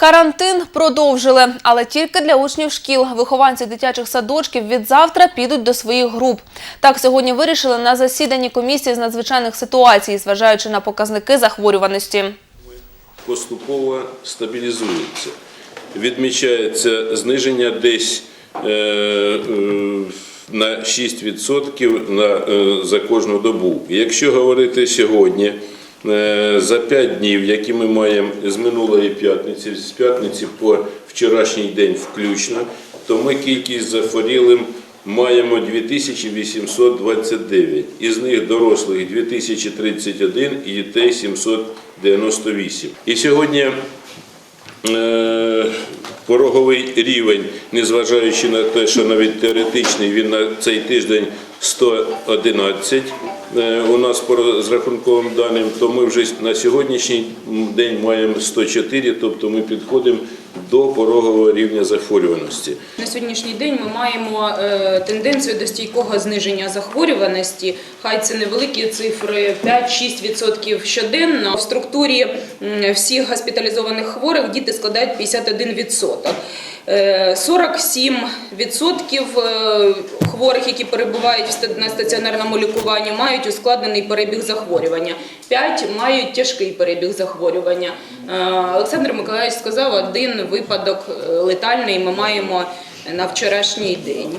Карантин продовжили, але тільки для учнів шкіл. Вихованці дитячих садочків від завтра підуть до своїх груп. Так сьогодні вирішили на засіданні комісії з надзвичайних ситуацій, зважаючи на показники захворюваності. поступово стабілізується. Відмічається зниження десь е, е, на 6% на, е, за кожну добу. Якщо говорити сьогодні, за 5 днів, які ми маємо з минулої п'ятниці, з п'ятниці по вчорашній день включно, то ми кількість захворілим маємо 2829. Із них дорослих 2031 і дітей 798. І сьогодні е, пороговий рівень, незважаючи на те, що навіть теоретичний він на цей тиждень 111 е, у нас по розрахунковим даним, то ми вже на сьогоднішній день маємо 104, тобто ми підходимо до порогового рівня захворюваності. На сьогоднішній день ми маємо е, тенденцію до стійкого зниження захворюваності. Хай це невеликі цифри 5-6% щоденно. В структурі всіх госпіталізованих хворих діти складають 51%. Е, 47% е, хворих, які перебувають на стаціонарному лікуванні, мають ускладнений перебіг захворювання. 5 мають тяжкий перебіг захворювання. Е, Олександр Миколаївич сказав, один випадок е, летальний ми маємо на вчорашній день.